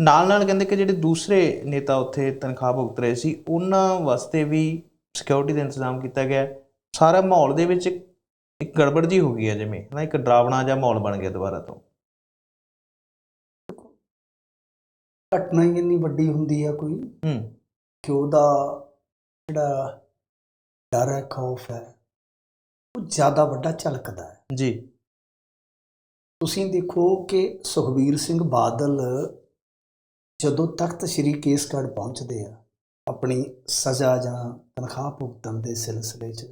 ਨਾਲ ਨਾਲ ਕਹਿੰਦੇ ਕਿ ਜਿਹੜੇ ਦੂਸਰੇ ਨੇਤਾ ਉੱਥੇ ਤਨਖਾਹ ਭੁਗਤ ਰਹੇ ਸੀ ਉਹਨਾਂ ਵਾਸਤੇ ਵੀ ਸਿਕਿਉਰਿਟੀ ਦਾ ਇੰਤਜ਼ਾਮ ਕੀਤਾ ਗਿਆ। ਸਾਰਾ ਮਾਹੌਲ ਦੇ ਵਿੱਚ ਇੱਕ ਇੱਕ ਗੜਬੜ ਜੀ ਹੋ ਗਈ ਹੈ ਜਿਵੇਂ ਨਾ ਇੱਕ ਡਰਾਵਣਾ ਜਿਹਾ ਮਾਹੌਲ ਬਣ ਗਿਆ ਦੁਬਾਰਾ ਤੋਂ। ਘਟਨਾ ਹੀ ਇੰਨੀ ਵੱਡੀ ਹੁੰਦੀ ਆ ਕੋਈ। ਹੂੰ। ਕਿ ਉਹਦਾ ਜਿਹੜਾ ਡਰ ਹੈ ਖੌਫ ਹੈ ਉਹ ਜ਼ਿਆਦਾ ਵੱਡਾ ਝਲਕਦਾ ਹੈ। ਜੀ। ਤੁਸੀਂ ਦੇਖੋ ਕਿ ਸੁਖਬੀਰ ਸਿੰਘ ਬਾਦਲ ਜਦੋਂ ਤਖਤ ਸ੍ਰੀ ਕੇਸਗੜ੍ਹ ਪਹੁੰਚਦੇ ਆ ਆਪਣੀ ਸਜ਼ਾ ਜਾਂ ਤਨਖਾਹ ਭੁਗਤਣ ਦੇ ਸਿਲਸਿਲੇ 'ਚ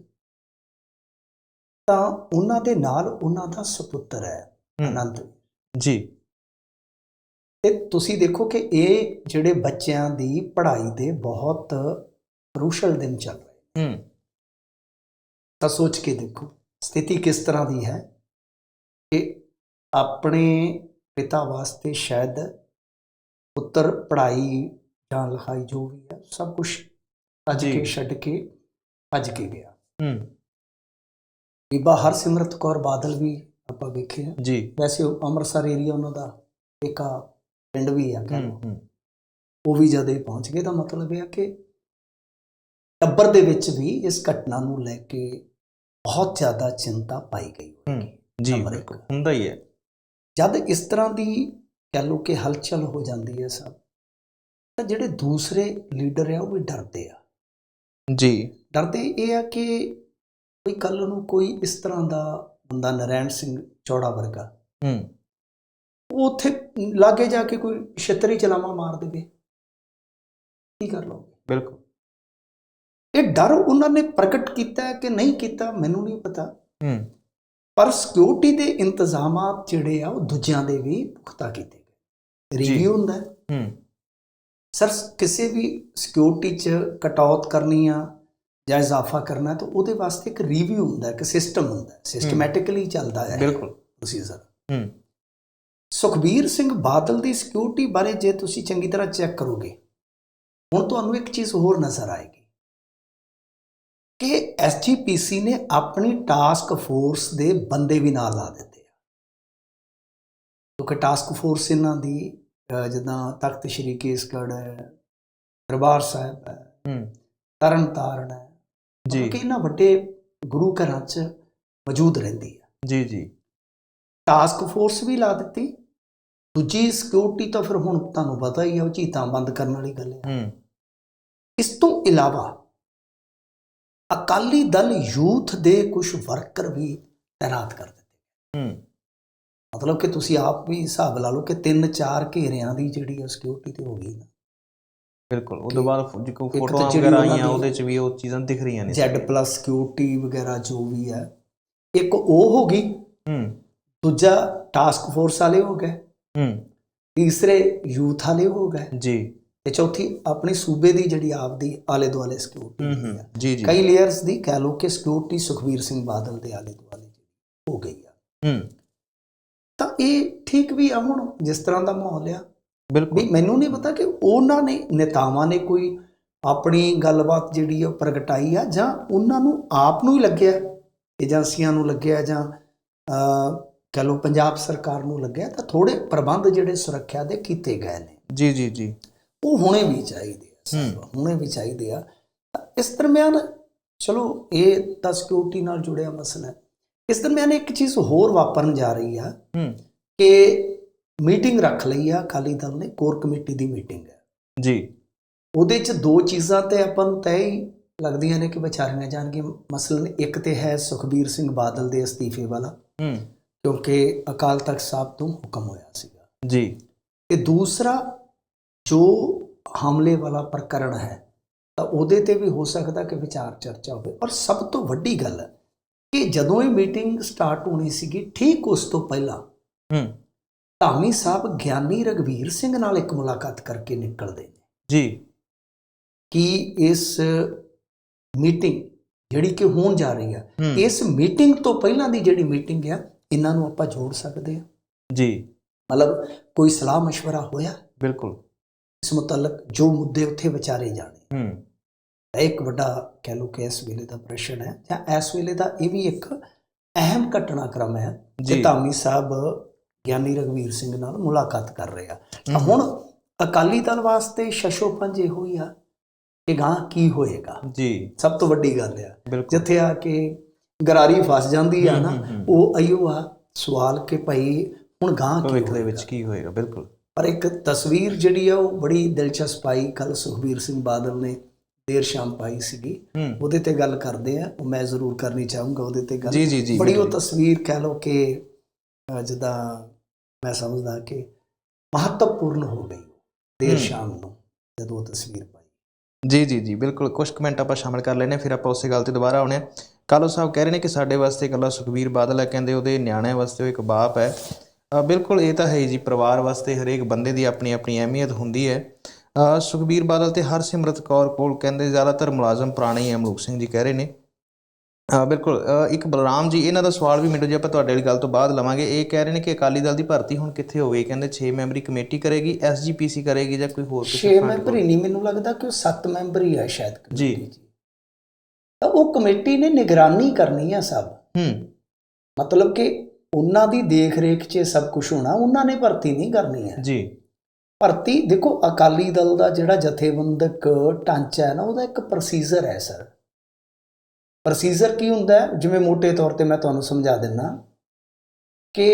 ਤਾਂ ਉਹਨਾਂ ਦੇ ਨਾਲ ਉਹਨਾਂ ਦਾ ਸੁਪੁੱਤਰ ਹੈ ਅਨੰਤ। ਜੀ। ਤੇ ਤੁਸੀਂ ਦੇਖੋ ਕਿ ਇਹ ਜਿਹੜੇ ਬੱਚਿਆਂ ਦੀ ਪੜ੍ਹਾਈ ਦੇ ਬਹੁਤ ਕਰੂਸ਼ਲ ਦਿਨ ਚੱਲ ਰਹੇ ਹੂੰ। ਤਾਂ ਸੋਚ ਕੇ ਦੇਖੋ ਸਥਿਤੀ ਕਿਸ ਤਰ੍ਹਾਂ ਦੀ ਹੈ ਕਿ ਆਪਣੇ ਪਿਤਾ ਵਾਸਤੇ ਸ਼ਾਇਦ ਪੁੱਤਰ ਪੜ੍ਹਾਈ ਜਾਂ ਲਿਖਾਈ ਜੋ ਵੀ ਹੈ ਸਭ ਕੁਝ ਅੱਜ। ਕੇ ਛੱਡ ਕੇ ਭੱਜ ਕੇ ਗਿਆ। ਹੂੰ। ਬੀਬਾ ਹਰਸਿਮਰਤ ਕੌਰ ਬਾਦਲ ਵੀ ਆਪਾਂ ਵੇਖਿਆ ਜੀ। ਵੈਸੇ ਉਹ ਅੰਮ੍ਰਿਤਸਰ ਏਰੀਆ ਉਹਨਾਂ ਦਾ ਇੱਕ ਪਿੰਡ ਵੀ ਆ ਕਹਿ ਹੂੰ ਲਓ। ਹੂੰ। ਉਹ ਵੀ ਜਦ ਇਹ ਪਹੁੰਚ ਗਏ ਤਾਂ ਮਤਲਬ ਇਹ ਆ ਕਿ ਟੱਬਰ ਦੇ ਵਿੱਚ ਵੀ ਇਸ ਘਟਨਾ ਨੂੰ ਲੈ ਕੇ ਬਹੁਤ ਜ਼ਿਆਦਾ ਚਿੰਤਾ ਪਾਈ ਗਈ ਜੀ ਹੁੰਦਾ ਹੀ ਹੈ। ਜਦ ਇਸ ਤਰ੍ਹਾਂ ਦੀ ਕਹਿ ਲਓ ਕਿ ਹਲਚਲ ਹੋ ਜਾਂਦੀ ਹੈ ਸਭ। ਤਾਂ ਜਿਹੜੇ ਦੂਸਰੇ ਲੀਡਰ ਆ ਉਹ ਵੀ ਡਰਦੇ ਆ। ਜੀ। ਡਰਦੇ ਇਹ ਆ ਕਿ ਕੋਈ ਕੱਲ ਨੂੰ ਕੋਈ ਇਸ ਤਰ੍ਹਾਂ ਦਾ ਬੰਦਾ ਨਰੈਣ ਸਿੰਘ ਚੌੜਾ ਵਰਗਾ ਹੂੰ। ਉਹ ਉੱਥੇ ਲਾਗੇ ਜਾ ਕੇ ਕੋਈ ਛਤਰੀ ਚਲਾਵਾ ਮਾਰ ਦੇਵੇ। ਕੀ ਕਰ ਲਓਗੇ? ਬਿਲਕੁਲ। ਇਹ ਡਰ ਉਹਨਾਂ ਨੇ ਪ੍ਰਗਟ ਕੀਤਾ ਕਿ ਨਹੀਂ ਕੀਤਾ ਮੈਨੂੰ ਨਹੀਂ ਪਤਾ। ਹੂੰ। ਪਰ ਸਿਕਿਉਰਿਟੀ ਦੇ ਇੰਤਜ਼ਾਮਾਤ ਜਿਹੜੇ ਆ ਉਹ ਦੂਜਿਆਂ ਦੇ ਵੀ ਪੁਖਤਾ ਕੀਤੇ। ਰਿਵਿਊ ਹੁੰਦਾ ਹੈ। ਸਰ ਕਿਸੇ ਵੀ ਸਿਕਿਉਰਿਟੀ 'ਚ ਕਟੌਤ ਕਰਨੀ ਆ ਜਾਂ ਇਜ਼ਾਫਾ ਕਰਨਾ ਤਾਂ ਉਹਦੇ ਵਾਸਤੇ ਇੱਕ ਰਿਵਿਊ ਹੁੰਦਾ ਇੱਕ ਸਿਸਟਮ ਹੁੰਦਾ ਸਿਸਟਮੈਟਿਕਲੀ ਚੱਲਦਾ ਹੈ ਬਿਲਕੁਲ। ਪ੍ਰੋਸੀਜਰ ਹੂੰ। ਸੁਖਬੀਰ ਸਿੰਘ ਬਾਦਲ ਦੀ ਸਿਕਿਉਰਿਟੀ ਬਾਰੇ ਜੇ ਤੁਸੀਂ ਚੰਗੀ ਤਰ੍ਹਾਂ ਚੈੱਕ ਕਰੋਗੇ ਹੁਣ ਤੁਹਾਨੂੰ ਇੱਕ ਚੀਜ਼ ਹੋਰ ਨਜ਼ਰ ਆਏਗੀ ਕਿ ਐਸਜੀਪੀਸੀ ਨੇ ਆਪਣੀ ਟਾਸਕ ਫੋਰਸ ਦੇ ਬੰਦੇ ਵੀ ਨਾਲ ਲਾ ਦਿੱਤੇ। ਕਿਉਂਕਿ ਟਾਸਕ ਫੋਰਸ ਇਹਨਾਂ ਦੀ ਜਿੱਦਾਂ ਤਖਤ ਸ੍ਰੀ ਕੇਸਗੜ੍ਹ ਹੈ ਦਰਬਾਰ ਸਾਹਿਬ ਹੈ ਹੂੰ। ਤਰਨ ਤਾਰਨ ਹੈ ਜੀ। ਕਿਉਂਕਿ ਇਹਨਾਂ ਵੱਡੇ ਗੁਰੂ ਘਰਾਂ 'ਚ ਮੌਜੂਦ ਰਹਿੰਦੀ ਹੈ। ਜੀ ਜੀ। ਟਾਸਕ ਫੋਰਸ ਵੀ ਲਾ ਦਿੱਤੀ। ਦੂਜੀ ਸਿਕਿਉਰਿਟੀ ਤਾਂ ਫਿਰ ਹੁਣ ਤੁਹਾਨੂੰ ਪਤਾ ਹੀ ਆ ਉਹ ਝੀਤਾਂ ਬੰਦ ਕਰਨ ਵਾਲੀ ਗੱਲ ਹੈ। ਹੂੰ। ਇਸ ਤੋਂ ਇਲਾਵਾ ਅਕਾਲੀ ਦਲ ਯੂਥ ਦੇ ਕੁਝ ਵਰਕਰ ਵੀ ਤਾਇਨਾਤ ਕਰ ਦਿੱਤੇ। ਹੂੰ। ਮਤਲਬ ਕਿ ਤੁਸੀਂ ਆਪ ਵੀ ਹਿਸਾਬ ਲਾ ਲਓ ਕਿ ਤਿੰਨ ਚਾਰ ਘੇਰਿਆਂ ਦੀ ਜਿਹੜੀ ਆ ਸਿਕਿਉਰਿਟੀ ਤੇ ਹੋ ਗਈ ਨਾ। ਬਿਲਕੁਲ ਉਹ ਤੋਂ ਬਾਅਦ ਜਿ ਕੋ ਇੱਕ ਫੋਟੋਆਂ ਵਗੈਰਾ ਆਈਆਂ ਉਹਦੇ ਚ ਵੀ ਉਹ ਚੀਜ਼ਾਂ ਦਿਖ ਰਹੀਆਂ ਨੇ ਜ਼ੈਡ ਪਲੱਸ ਸਿਕਿਉਰਿਟੀ ਵਗੈਰਾ ਜੋ ਵੀ ਹੈ ਇੱਕ ਉਹ ਹੋ ਗਈ ਹੂੰ। ਦੂਜਾ ਟਾਸਕ ਫੋਰਸ ਵਾਲੇ ਹੋ ਗਏ। ਹੂੰ। ਤੀਸਰੇ ਯੂਥ ਵਾਲੇ ਹੋ ਗਏ। ਜੀ। ਤੇ ਚੌਥੀ ਆਪਣੀ ਸੂਬੇ ਦੀ ਜਿਹੜੀ ਆਪ ਦੀ ਆਲੇ ਦੁਆਲੇ ਹੂੰ ਸਿਕਿਉਰਿਟੀ ਹੂੰ। ਹੈ ਜੀ ਜੀ। ਕਈ ਲੇਅਰਸ ਦੀ ਕਹਿ ਲਓ ਕਿ ਸਿਕਿਉਰਿਟੀ ਸੁਖਬੀਰ ਸਿੰਘ ਬਾਦਲ ਦੇ ਆਲੇ ਦੁਆਲੇ ਹੋ ਗਈ ਆ। ਹੂੰ। ਇਹ ਠੀਕ ਵੀ ਆ ਹੁਣ ਜਿਸ ਤਰ੍ਹਾਂ ਦਾ ਮਾਹੌਲ ਆ। ਵੀ ਬਿਲਕੁਲ ਮੈਨੂੰ ਨਹੀਂ ਪਤਾ ਕਿ ਉਹਨਾਂ ਨੇ ਨੇਤਾਵਾਂ ਨੇ ਕੋਈ ਆਪਣੀ ਗੱਲਬਾਤ ਜਿਹੜੀ ਆ ਉਹ ਪ੍ਰਗਟਾਈ ਆ ਜਾਂ ਉਹਨਾਂ ਨੂੰ ਆਪ ਨੂੰ ਹੀ ਲੱਗਿਆ ਏਜੰਸੀਆਂ ਨੂੰ ਲੱਗਿਆ ਜਾਂ ਕਹਿ ਲਓ ਪੰਜਾਬ ਸਰਕਾਰ ਨੂੰ ਲੱਗਿਆ ਤਾਂ ਥੋੜੇ ਪ੍ਰਬੰਧ ਜਿਹੜੇ ਸੁਰੱਖਿਆ ਦੇ ਕੀਤੇ ਗਏ ਨੇ। ਜੀ ਜੀ ਜੀ। ਉਹ ਹੋਣੇ ਵੀ ਚਾਹੀਦੇ ਆ ਹੋਣੇ ਵੀ ਚਾਹੀਦੇ ਆ। ਇਸ ਦਰਮਿਆਨ ਚਲੋ ਇਹ ਤਾਂ ਸਿਕਿਉਰਿਟੀ ਨਾਲ ਜੁੜਿਆ ਮਸਲਾ ਹੈ। ਇਸ ਦਰਮਿਆਨ ਇੱਕ ਚੀਜ਼ ਹੋਰ ਵਾਪਰਨ ਜਾ ਰਹੀ ਆ ਕਿ ਮੀਟਿੰਗ ਰੱਖ ਲਈ ਆ ਅਕਾਲੀ ਦਲ ਨੇ ਕੋਰ ਕਮੇਟੀ ਦੀ ਮੀਟਿੰਗ ਹੈ। ਜੀ। ਉਹਦੇ 'ਚ ਦੋ ਚੀਜ਼ਾਂ ਤੇ ਆਪਾਂ ਨੂੰ ਤੈਅ ਹੀ ਲੱਗਦੀਆਂ ਨੇ ਕਿ ਵਿਚਾਰੀਆਂ ਜਾਣਗੀਆਂ। ਮਸਲਨ ਇੱਕ ਤੇ ਹੈ ਸੁਖਬੀਰ ਸਿੰਘ ਬਾਦਲ ਦੇ ਅਸਤੀਫੇ ਵਾਲਾ। ਹੂੰ। ਕਿਉਂਕਿ ਅਕਾਲ ਤਖਤ ਸਾਹਿਬ ਤੋਂ ਹੁਕਮ ਹੋਇਆ ਸੀਗਾ। ਜੀ। ਤੇ ਦੂਸਰਾ ਜੋ ਹਮਲੇ ਵਾਲਾ ਪ੍ਰਕਰਣ ਹੈ ਤਾਂ ਉਹਦੇ ਤੇ ਵੀ ਹੋ ਸਕਦਾ ਕਿ ਵਿਚਾਰ ਚਰਚਾ ਹੋਵੇ। ਔਰ ਸਭ ਤੋਂ ਵੱਡੀ ਗੱਲ ਹੈ ਕਿ ਜਦੋਂ ਇਹ ਮੀਟਿੰਗ ਸਟਾਰਟ ਹੋਣੀ ਸੀਗੀ ਠੀਕ ਉਸ ਤੋਂ ਪਹਿਲਾਂ ਹੂੰ ਧਾਮੀ ਸਾਹਿਬ ਗਿਆਨੀ ਰਗਵੀਰ ਸਿੰਘ ਨਾਲ ਇੱਕ ਮੁਲਾਕਾਤ ਕਰਕੇ ਨਿਕਲਦੇ ਨੇ ਜੀ ਕਿ ਇਸ ਮੀਟਿੰਗ ਜਿਹੜੀ ਕਿ ਹੋਣ ਜਾ ਰਹੀ ਆ ਹੂੰ ਇਸ ਮੀਟਿੰਗ ਤੋਂ ਪਹਿਲਾਂ ਦੀ ਜਿਹੜੀ ਮੀਟਿੰਗ ਆ ਇਹਨਾਂ ਨੂੰ ਆਪਾਂ ਜੋੜ ਸਕਦੇ ਆ ਜੀ ਮਤਲਬ ਕੋਈ ਸਲਾਹ مشورہ ਹੋਇਆ ਬਿਲਕੁਲ ਇਸ ਮੁਤਲਕ ਜੋ ਮੁੱਦੇ ਉੱਥੇ ਵਿਚਾਰੇ ਜਾਣੇ ਹੂੰ ਇਹ ਇੱਕ ਵੱਡਾ ਕਹਿ ਲਓ ਕਿ ਇਸ ਵੇਲੇ ਦਾ ਪ੍ਰਸ਼ਨ ਹੈ ਜਾਂ ਇਸ ਵੇਲੇ ਦਾ ਇਹ ਵੀ ਇੱਕ ਅਹਿਮ ਘਟਨਾਕ੍ਰਮ ਹੈ ਜੀ। ਧਾਮੀ ਸਾਹਿਬ ਗਿਆਨੀ ਰਗਵੀਰ ਸਿੰਘ ਨਾਲ ਮੁਲਾਕਾਤ ਕਰ ਰਹੇ ਆ। ਹੁਣ ਅਕਾਲੀ ਦਲ ਵਾਸਤੇ ਸ਼ਸ਼ੋਪੰਜ ਇਹੋ ਹੀ ਆ ਕਿ ਗਾਂ ਕੀ ਹੋਏਗਾ? ਜੀ। ਸਭ ਤੋਂ ਵੱਡੀ ਗੱਲ ਆ। ਜਿੱਥੇ ਆ ਕੇ ਗਰਾਰੀ ਫਸ ਜਾਂਦੀ ਆ ਨਾ। ਉਹ ਅਯੋ ਆ। ਸਵਾਲ ਕਿ ਭਾਈ ਹੁਣ ਗਾਂ ਕੀ ਦੇ? ਵਿੱਚ ਕੀ ਹੋਏਗਾ? ਬਿਲਕੁਲ। ਪਰ ਇੱਕ ਤਸਵੀਰ ਜਿਹੜੀ ਆ ਉਹ ਬੜੀ ਦਿਲਚਸਪ ਆਈ। ਕੱਲ ਸੁਖਬੀਰ ਸਿੰਘ ਬਾਦਲ ਨੇ ਦੇਰ ਸ਼ਾਮ ਪਾਈ ਸੀਗੀ। ਉਹਦੇ ਤੇ ਗੱਲ ਕਰਦੇ ਆ। ਉਹ ਮੈਂ ਜ਼ਰੂਰ ਕਰਨੀ ਚਾਹੂੰਗਾ ਉਹਦੇ ਤੇ ਗੱਲ। ਜੀ ਜੀ ਜੀ ਬੜੀ ਉਹ। ਤਸਵੀਰ ਕਹਿ ਲਓ ਕਿ ਅਹ, ਜਿੱਦਾਂ ਮੈਂ ਸਮਝਦਾ ਕਿ ਮਹੱਤਵਪੂਰਨ ਹੋ ਗਈ ਦੇਰ। ਸ਼ਾਮ ਨੂੰ ਜਦੋਂ ਉਹ ਤਸਵੀਰ ਪਾਈ। ਜੀ ਜੀ ਜੀ ਬਿਲਕੁਲ। ਕੁਝ ਕਮੈਂਟ ਆਪਾਂ ਸ਼ਾਮਿਲ ਕਰ ਲੈਨੇ ਫਿਰ ਆਪਾਂ ਉਸੇ ਗੱਲ ਤੇ ਦੁਬਾਰਾ ਆਉਣੇ ਆ ਕਾਲੋ ਸਾਹਿਬ ਕਹਿ ਰਹੇ ਨੇ ਕਿ ਸਾਡੇ ਵਾਸਤੇ ਇਕੱਲਾ ਸੁਖਬੀਰ ਬਾਦਲ ਹੈ ਕਹਿੰਦੇ ਉਹਦੇ ਨਿਆਣਿਆਂ ਵਾਸਤੇ ਉਹ ਇੱਕ ਬਾਪ ਹੈ। ਬਿਲਕੁਲ ਇਹ ਤਾਂ ਹੈ ਜੀ ਪਰਿਵਾਰ ਵਾਸਤੇ ਹਰੇਕ ਬੰਦੇ ਦੀ ਆਪਣੀ ਆਪਣੀ ਅਹਿਮੀਅਤ ਹੁੰਦੀ ਹੈ। ਸੁਖਬੀਰ ਬਾਦਲ ਤੇ ਹਰਸਿਮਰਤ ਕੌਰ ਕੋਲ ਕਹਿੰਦੇ ਜ਼ਿਆਦਾਤਰ ਮੁਲਾਜ਼ਮ ਪੁਰਾਣੇ ਹੀ ਹੈ ਮਲੂਕ ਸਿੰਘ ਜੀ ਕਹਿ ਰਹੇ ਨੇ। ਅ, ਬਿਲਕੁਲ ਇੱਕ ਬਲਰਾਮ ਜੀ ਇਹਨਾਂ ਦਾ ਸਵਾਲ ਵੀ ਮਿੰਟੋ ਜੀ ਆਪਾਂ ਤੁਹਾਡੇ ਵਾਲੀ ਗੱਲ ਤੋਂ ਬਾਅਦ ਲਵਾਂਗੇ। ਇਹ ਕਹਿ ਰਹੇ ਨੇ ਕਿ ਅਕਾਲੀ ਦਲ ਦੀ ਭਰਤੀ ਹੁਣ ਕਿੱਥੇ ਹੋਵੇ? ਕਹਿੰਦੇ 6 ਮੈਂਬਰੀ ਕਮੇਟੀ ਕਰੇਗੀ ਐਸਜੀਪੀਸੀ ਕਰੇਗੀ ਜਾਂ ਕੋਈ ਹੋਰ ਕਿਸੇ 6 front ਮੈਂਬਰ ਹੀ ਨਹੀਂ ਮੈਨੂੰ ਲੱਗਦਾ ਕਿ ਉਹ 7 ਮੈਂਬਰ ਹੀ ਹੈ ਸ਼ਾਇਦ ਜੀ। ਤਾਂ ਉਹ ਕਮੇਟੀ ਨੇ ਨਿਗਰਾਨੀ ਕਰਨੀ ਆ ਸਭ। ਹੂੰ। ਮਤਲਬ ਕਿ ਉਹਨਾਂ ਦੀ ਦੇਖ ਰੇਖ 'ਚ ਸਭ ਕੁਝ ਹੋਣਾ ਉਹਨਾਂ ਨੇ ਭਰਤੀ ਨਹੀਂ ਕਰਨੀ ਹੈ ਜੀ। ਭਰਤੀ ਦੇਖੋ ਅਕਾਲੀ ਦਲ ਦਾ ਜਿਹੜਾ ਜਥੇਬੰਦਕ ਢਾਂਚਾ ਹੈ ਨਾ ਉਹਦਾ ਇੱਕ ਪ੍ਰੋਸੀਜਰ ਹੈ ਸਰ ਪ੍ਰੋਸੀਜਰ ਕੀ ਹੁੰਦਾ ਜਿਵੇਂ ਮੋٹے ਤੌਰ ਤੇ ਮੈਂ ਤੁਹਾਨੂੰ ਸਮਝਾ ਦਿੰਨਾ ਕਿ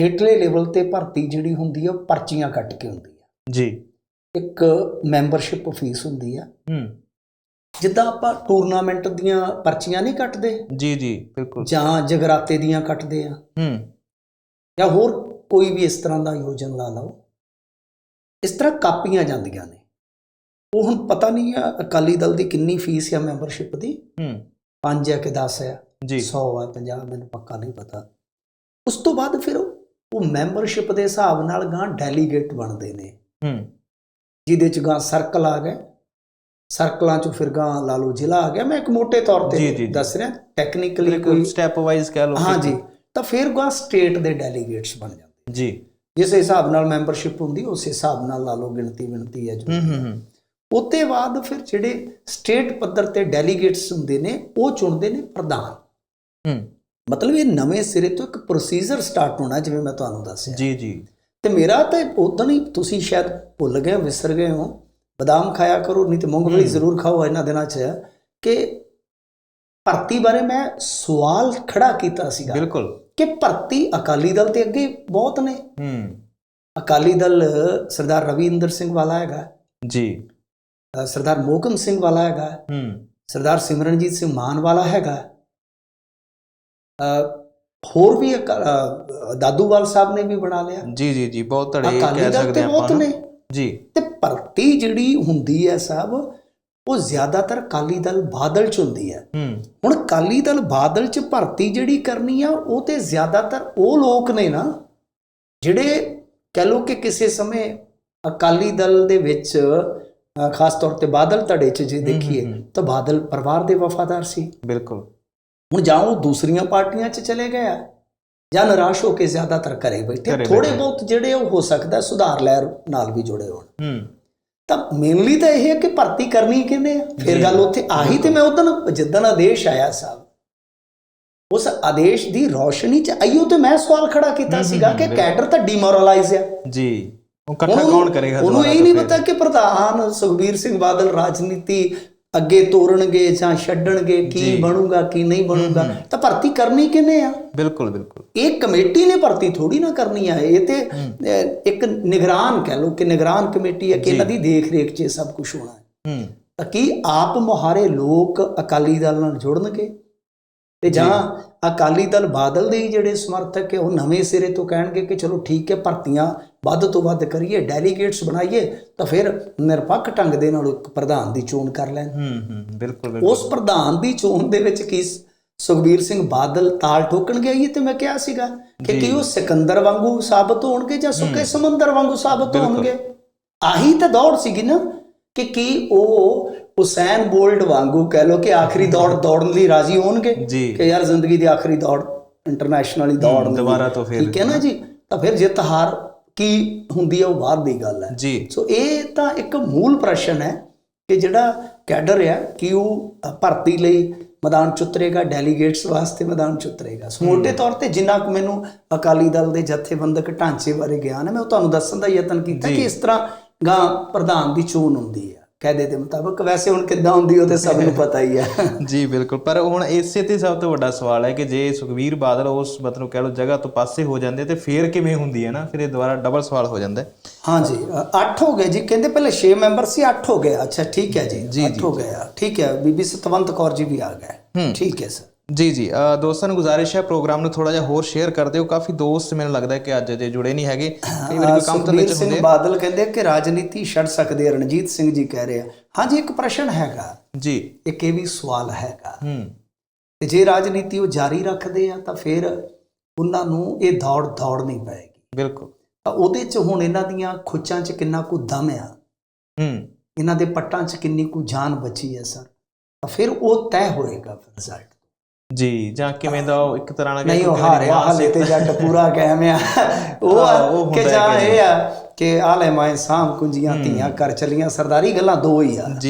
ਹੇਠਲੇ ਲੈਵਲ ਤੇ ਭਰਤੀ ਜਿਹੜੀ ਹੁੰਦੀ ਹੈ ਉਹ ਪਰਚੀਆਂ ਕੱਟ ਕੇ ਹੁੰਦੀ ਹੈ। ਜੀ। ਇੱਕ ਮੈਂਬਰਸ਼ਿਪ ਫੀਸ ਹੁੰਦੀ ਆ ਹੂੰ। ਜਿੱਦਾਂ ਆਪਾਂ ਟੂਰਨਾਮੈਂਟ ਦੀਆਂ ਪਰਚੀਆਂ ਨਹੀਂ ਕੱਟਦੇ ਜੀ ਜੀ ਬਿਲਕੁਲ। ਜਾਂ ਜਗਰਾਤੇ ਦੀਆਂ ਕੱਟਦੇ ਆ ਹੂੰ। ਜਾਂ ਹੋਰ ਕੋਈ ਵੀ ਇਸ ਤਰ੍ਹਾਂ ਦਾ ਆਯੋਜਨ ਲਾ ਲਓ। ਇਸ ਤਰ੍ਹਾਂ ਕਾਪੀਆਂ ਜਾਂਦੀਆਂ ਨੇ। ਉਹ ਹੁਣ ਪਤਾ ਨਹੀਂ ਆ ਅਕਾਲੀ ਦਲ ਦੀ ਕਿੰਨੀ ਫੀਸ ਆ ਮੈਂਬਰਸ਼ਿਪ ਦੀ। ਹੂੰ। 5 ਆ ਕਿ 10 ਆ? ਜੀ। 100 ਆ 50 ਮੈਨੂੰ ਪੱਕਾ ਨਹੀਂ ਪਤਾ। ਉਸ ਤੋਂ ਬਾਅਦ ਫਿਰ ਉਹ ਮੈਂਬਰਸ਼ਿਪ ਦੇ ਹਿਸਾਬ ਨਾਲ ਗਾਂ ਡੈਲੀਗੇਟ ਬਣਦੇ ਨੇ। ਹੂੰ। ਜਿਹਦੇ ਚ ਗਾਂ ਸਰਕਲ ਆ ਗਏ। ਸਰਕਲਾਂ ਚ ਫਿਰ ਗਾਂ ਲਾ ਲਓ ਜ਼ਿਲ੍ਹਾ ਆ ਗਿਆ। ਮੈਂ ਇੱਕ ਮੋٹے ਤੌਰ ਤੇ। ਦੱਸ ਰਿਹਾ ਟੈਕਨੀਕਲੀ ਕੋਈ ਸਟੈਪ ਵਾਈਜ਼ ਕਹਿ ਲਓ ਹਾਂ ਜੀ। ਤਾਂ ਫਿਰ ਗਾਂ ਸਟੇਟ ਦੇ ਡੈਲੀਗੇਟਸ ਬਣ ਜਾਂਦੇ। ਜੀ। ਜਿਸ ਹਿਸਾਬ ਨਾਲ ਮੈਂਬਰਸ਼ਿਪ ਹੁੰਦੀ ਉਸ ਹਿਸਾਬ ਨਾਲ ਲਾ ਲਓ ਗਿਣਤੀ ਗਿਣਤੀ ਹੈ ਜੋ। ਹੂੰ ਹੂੰ ਹੂੰ। ਉਤੇ ਬਾਅਦ ਫਿਰ ਜਿਹੜੇ ਸਟੇਟ ਪੱਧਰ ਤੇ ਡੈਲੀਗੇਟਸ ਹੁੰਦੇ ਨੇ ਉਹ ਚੁਣਦੇ ਨੇ ਪ੍ਰਧਾਨ। ਹੂੰ। ਮਤਲਬ ਇਹ ਨਵੇਂ ਸਿਰੇ ਤੋਂ ਇੱਕ ਪ੍ਰੋਸੀਜਰ ਸਟਾਰਟ ਹੋਣਾ ਜਿਵੇਂ ਮੈਂ ਤੁਹਾਨੂੰ ਦੱਸਿਆ। ਜੀ ਜੀ। ਤੇ ਮੇਰਾ ਤਾਂ ਉਦੋਂ ਹੀ ਤੁਸੀਂ ਸ਼ਾਇਦ ਭੁੱਲ ਗਏ ਵਿਸਰ ਗਏ ਹੋ। ਬਦਾਮ ਖਾਇਆ ਕਰੋ ਨਹੀਂ ਤੇ ਮੂੰਗਫਲੀ। ਜ਼ਰੂਰ ਖਾਓ ਇਹਨਾਂ ਦਿਨਾਂ 'ਚ ਕਿ ਭਰਤੀ ਬਾਰੇ ਮੈਂ ਸਵਾਲ ਖੜਾ ਕੀਤਾ ਸੀਗਾ। ਬਿਲਕੁਲ। ਕਿ ਭਰਤੀ ਅਕਾਲੀ ਦਲ ਤੇ ਅੱਗੇ ਬਹੁਤ ਨੇ। ਹੂੰ। ਅਕਾਲੀ ਦਲ ਸਰਦਾਰ ਰਵਿੰਦਰ ਸਿੰਘ ਵਾਲਾ ਹੈਗਾ। ਜੀ। ਸਰਦਾਰ ਮੋਹਕਮ ਸਿੰਘ ਵਾਲਾ ਹੈਗਾ। ਹੂੰ। ਸਰਦਾਰ ਸਿਮਰਨਜੀਤ ਸਿੰਘ ਮਾਨ ਵਾਲਾ ਹੈਗਾ। ਅ, ਹੋਰ ਵੀ ਦਾਦੂਵਾਲ ਸਾਹਿਬ ਨੇ ਵੀ ਬਣਾ ਲਿਆ। ਜੀ ਜੀ ਜੀ ਬਹੁਤ ਧੜੇ ਕਹਿ ਸਕਦੇ ਆਪਾਂ ਬਹੁਤ ਨਾ। ਨੇ। ਜੀ। ਤੇ ਭਰਤੀ ਜਿਹੜੀ ਹੁੰਦੀ ਹੈ ਸਭ ਉਹ ਜ਼ਿਆਦਾਤਰ ਅਕਾਲੀ ਦਲ ਬਾਦਲ ਚ ਹੁੰਦੀ ਹੈ। ਹੁਣ ਅਕਾਲੀ ਦਲ ਬਾਦਲ ਚ ਭਰਤੀ ਜਿਹੜੀ ਕਰਨੀ ਆ ਉਹ ਤੇ ਜ਼ਿਆਦਾਤਰ ਉਹ ਲੋਕ ਨੇ ਨਾ ਜਿਹੜੇ ਕਹਿ ਲੋ ਕਿ ਕਿਸੇ ਸਮੇਂ ਅਕਾਲੀ ਦਲ ਦੇ ਵਿੱਚ ਖਾਸ ਤੌਰ ਤੇ ਬਾਦਲ ਧੜੇ ਚ ਜੇ ਦੇਖੀਏ। ਤਾਂ ਬਾਦਲ ਪਰਿਵਾਰ ਦੇ ਵਫਾਦਾਰ ਸੀ। ਬਿਲਕੁਲ। ਹੁਣ ਜਾਂ ਉਹ ਦੂਸਰੀਆਂ ਪਾਰਟੀਆਂ 'ਚ ਚਲੇ ਗਏ ਆ ਜਾਂ ਨਿਰਾਸ਼ ਹੋ ਕੇ ਜ਼ਿਆਦਾਤਰ ਘਰੇ ਬੈਠੇ ਥੋੜੇ। ਬਹੁਤ ਜਿਹੜੇ ਉਹ ਹੋ ਸਕਦਾ ਸੁਧਾਰ ਲਹਿਰ ਨਾਲ ਵੀ ਜੁੜੇ ਹੋਣ। ਹੂੰ। ਤਾਂ ਮੇਨਲੀ ਤਾਂ ਇਹ ਹੈ ਕਿ ਭਰਤੀ ਕਰਨੀ ਕਿਹਨੇ ਆ ਫਿਰ ਗੱਲ ਉੱਥੇ ਆਹੀ ਤੇ ਮੈਂ ਉਦੋਂ ਜਿੱਦਣ ਆਦੇਸ਼ ਆਇਆ ਸਾਹਿਬ ਉਸ ਆਦੇਸ਼ ਦੀ ਰੌਸ਼ਨੀ 'ਚ ਆਈਓ ਤੇ ਮੈਂ ਸਵਾਲ ਖੜਾ ਕੀਤਾ ਸੀਗਾ ਕਿ। ਕੈਡਰ ਤਾਂ ਡਿਮੋਰਲਾਈਜ਼ ਆ ਜੀ ਉਹ ਇਕੱਠਾ ਕੌਣ ਕਰੇਗਾ ਉਹਨੂੰ ਇਹ ਨਹੀਂ? ਪਤਾ ਕਿ ਪ੍ਰਧਾਨ ਸੁਖਬੀਰ ਸਿੰਘ ਬਾਦਲ ਰਾਜਨੀਤੀ ਅੱਗੇ ਤੋਰਨਗੇ ਜਾਂ ਛੱਡਣਗੇ ਕੀ। ਬਣੂਗਾ ਕੀ ਨਹੀਂ ਬਣੂਗਾ। ਤਾਂ ਭਰਤੀ ਕਰਨੀ ਕਿਹਨੇ ਆ? ਬਿਲਕੁਲ ਬਿਲਕੁਲ। ਇਹ ਕਮੇਟੀ ਨੇ ਭਰਤੀ ਥੋੜੀ ਨਾ ਕਰਨੀ ਆ ਇਹ ਤੇ ਇੱਕ ਨਿਗਰਾਨ ਕਹਿ ਲਓ ਕਿ ਨਿਗਰਾਨ ਕਮੇਟੀ ਹੈ ਕਿ। ਇਹਨਾਂ ਦੀ ਦੇਖ ਰੇਖ 'ਚ ਸਭ ਕੁਝ ਹੋਣਾ ਹੈ। ਹੂੰ। ਤਾਂ ਕੀ ਆਪ ਮੁਹਾਰੇ ਲੋਕ ਅਕਾਲੀ ਦਲ ਨਾਲ ਜੁੜਨਗੇ? ਤੇ ਜਾਂ। ਅਕਾਲੀ ਦਲ ਬਾਦਲ ਦੇ ਜਿਹੜੇ ਸਮਰਥਕ ਹੈ ਉਹ ਨਵੇਂ ਸਿਰੇ ਤੋਂ ਕਹਿਣਗੇ ਕਿ ਚਲੋ ਠੀਕ ਹੈ ਭਰਤੀਆਂ ਵੱਧ ਤੋਂ ਵੱਧ ਕਰੀਏ ਡੈਲੀਗੇਟਸ ਬਣਾਈਏ ਤਾਂ ਫਿਰ ਨਿਰਪੱਖ ਢੰਗ ਦੇ ਨਾਲ ਇੱਕ ਪ੍ਰਧਾਨ ਦੀ ਚੋਣ ਕਰ ਲੈਣ। ਹੂੰ ਹੂੰ ਬਿਲਕੁਲ ਬਿਲਕੁਲ। ਉਸ ਪ੍ਰਧਾਨ ਦੀ ਚੋਣ ਦੇ ਵਿੱਚ ਕੀ ਸੁਖਬੀਰ ਸਿੰਘ ਬਾਦਲ ਤਾਲ ਠੋਕਣਗੇ ਇਹ ਤੇ ਮੈਂ ਕਿਹਾ ਸੀਗਾ ਕਿ। ਕੀ ਉਹ ਸਿਕੰਦਰ ਵਾਂਗੂ ਸਾਬਤ ਹੋਣਗੇ ਜਾਂ ਸੁੱਕੇ ਸਮੁੰਦਰ ਵਾਂਗੂ ਸਾਬਤ। ਹੋਣਗੇ? ਆਹੀ ਤਾਂ ਦੌੜ ਸੀਗੀ ਨਾ ਕਿ ਕੀ ਉਹ ਹੁਸੈਨ ਬੋਲਟ ਵਾਂਗੂ ਕਹਿ ਲੋ ਕਿ ਆਖਰੀ ਦੌੜ ਦੌੜਨ ਲਈ ਰਾਜ਼ੀ ਹੋਣਗੇ? ਕਿ ਯਾਰ ਜ਼ਿੰਦਗੀ ਦੀ ਆਖਰੀ ਦੌੜ ਇੰਟਰਨੈਸ਼ਨਲੀ ਦੌੜ। ਦੁਬਾਰਾ ਤੋਂ ਫਿਰ ਠੀਕ ਹੈ ਨਾ ਜੀ? ਤਾਂ ਫਿਰ ਜਿੱਤ ਹਾਰ ਕੀ ਹੁੰਦੀ ਹੈ ਉਹ ਬਾਅਦ ਦੀ ਗੱਲ ਹੈ। ਜੀ। ਸੋ ਇਹ ਤਾਂ ਇੱਕ ਮੂਲ ਪ੍ਰਸ਼ਨ ਹੈ ਕਿ ਜਿਹੜਾ ਕੈਡਰ ਆ ਕਿ ਉਹ ਭਰਤੀ ਲਈ ਮੈਦਾਨ ਚ ਉਤਰੇਗਾ ਡੈਲੀਗੇਟਸ ਵਾਸਤੇ ਮੈਦਾਨ ਚ ਉਤਰੇਗਾ ਸੋ ਮੋਟੇ ਤੌਰ ਤੇ ਜਿੰਨਾ ਕੁ ਮੈਨੂੰ ਅਕਾਲੀ ਦਲ ਦੇ ਜਥੇਬੰਦਕ ਢਾਂਚੇ ਬਾਰੇ ਗਿਆਨ ਹੈ ਮੈਂ ਉਹ ਤੁਹਾਨੂੰ ਦੱਸਣ ਦਾ ਯਤਨ ਕੀਤਾ ਕਿ ਇਸ ਤਰ੍ਹਾਂ ਗਾਂ ਪ੍ਰਧਾਨ ਦੀ ਚੋਣ ਹੁੰਦੀ ਹੈ। ਕਾਇਦੇ ਦੇ ਮੁਤਾਬਕ ਵੈਸੇ ਹੁਣ ਕਿੱਦਾਂ ਹੁੰਦੀ ਉਹ ਤੇ ਸਭ ਨੂੰ ਪਤਾ ਹੀ ਹੈ ਜੀ ਬਿਲਕੁਲ। ਪਰ ਹੁਣ ਇਸੇ ਤੇ ਸਭ ਤੋਂ ਵੱਡਾ ਸਵਾਲ ਹੈ ਕਿ ਜੇ ਸੁਖਵੀਰ ਬਾਦਲ ਉਸ ਮਤਲਬ ਕਹਿ ਲਓ ਜਗ੍ਹਾ ਤੋਂ ਪਾਸੇ ਹੋ ਜਾਂਦੇ ਤੇ ਫੇਰ ਕਿਵੇਂ ਹੁੰਦੀ ਹੈ ਨਾ? ਫਿਰ ਇਹ ਦੁਬਾਰਾ ਡਬਲ ਸਵਾਲ ਹੋ ਜਾਂਦਾ ਹੈ। ਹਾਂਜੀ 8 ਹੋ ਗਏ ਜੀ। ਕਹਿੰਦੇ ਪਹਿਲੇ 6 ਮੈਂਬਰ ਸੀ 8 ਹੋ ਗਏ। ਅੱਛਾ ਠੀਕ ਹੈ ਜੀ। 8 ਹੋ ਗਏ ਠੀਕ ਹੈ ਬੀਬੀ ਸਤਵੰਤ ਕੌਰ ਜੀ ਵੀ ਆ ਗਏ। ਠੀਕ ਹੈ ਸਰ। ਜੀ ਜੀ ਦੋਸਤਾਂ ਨੂੰ ਗੁਜ਼ਾਰਿਸ਼ ਹੈ ਪ੍ਰੋਗਰਾਮ ਨੂੰ ਥੋੜਾ ਜਿਹਾ ਹੋਰ ਸ਼ੇਅਰ ਕਰ ਦਿਓ। ਕਾਫੀ ਦੋਸਤ ਮੈਨੂੰ ਲੱਗਦਾ ਹੈ ਕਿ ਅੱਜ ਜੇ ਜੁੜੇ ਨਹੀਂ ਹੈਗੇ। ਕਈ ਵਾਰੀ ਕੋਈ ਕੰਮ ਧੰਦੇ ਸੁਖਬੀਰ ਚ ਸਿੰਘ ਹੁੰਦੇ ਬਾਦਲ ਕਹਿੰਦੇ ਕਿ ਰਾਜਨੀਤੀ ਛੱਡ ਸਕਦੇ ਆ ਰਣਜੀਤ ਸਿੰਘ ਜੀ ਕਹਿ ਰਹੇ ਆ। ਹਾਂਜੀ ਇੱਕ ਪ੍ਰਸ਼ਨ ਹੈਗਾ। ਜੀ। ਇੱਕ ਇਹ ਵੀ ਸਵਾਲ ਹੈਗਾ। ਹੂੰ। ਤੇ ਜੇ ਰਾਜਨੀਤੀ ਉਹ ਜਾਰੀ ਰੱਖਦੇ ਆ ਤਾਂ ਫਿਰ ਉਹਨਾਂ ਨੂੰ ਇਹ ਦੌੜ ਦੌੜ ਨਹੀਂ ਪਏਗੀ। ਬਿਲਕੁਲ। ਤਾਂ ਉਹਦੇ 'ਚ ਹੁਣ ਇਹਨਾਂ ਦੀਆਂ ਖੁੱਚਾਂ 'ਚ ਕਿੰਨਾ ਕੁ ਦਮ ਆ? ਹੂੰ। ਇਹਨਾਂ ਦੇ ਪੱਟਾਂ 'ਚ ਕਿੰਨੀ ਕੁ ਜਾਨ ਬਚੀ ਹੈ ਸਰ? ਤਾਂ ਫਿਰ ਉਹ ਤੈਅ ਹੋਏਗਾ ਰਿਜ਼ਲਟ ਜੀ ਜਾਂ ਕਿਵੇਂ ਦਾ ਉਹ ਇੱਕ ਤਰ੍ਹਾਂ ਨਾਲ ਨਹੀਂ ਉਹ ਹਾਰਿਆ ਹਾਲੇ ਤੇ ਜੱਟ ਪੂਰਾ ਕਾਇਮ ਆ। ਉਹ ਆ ਕਿ ਜਾਂ ਇਹ ਆ ਕਿ ਆਲੇ ਮਾਏ ਸਾਮ ਕੁੰਜੀਆਂ ਧੀਆਂ ਕਰ ਚਲੀਆਂ ਸਰਦਾਰੀ ਗੱਲਾਂ ਦੋ ਹੀ ਆ।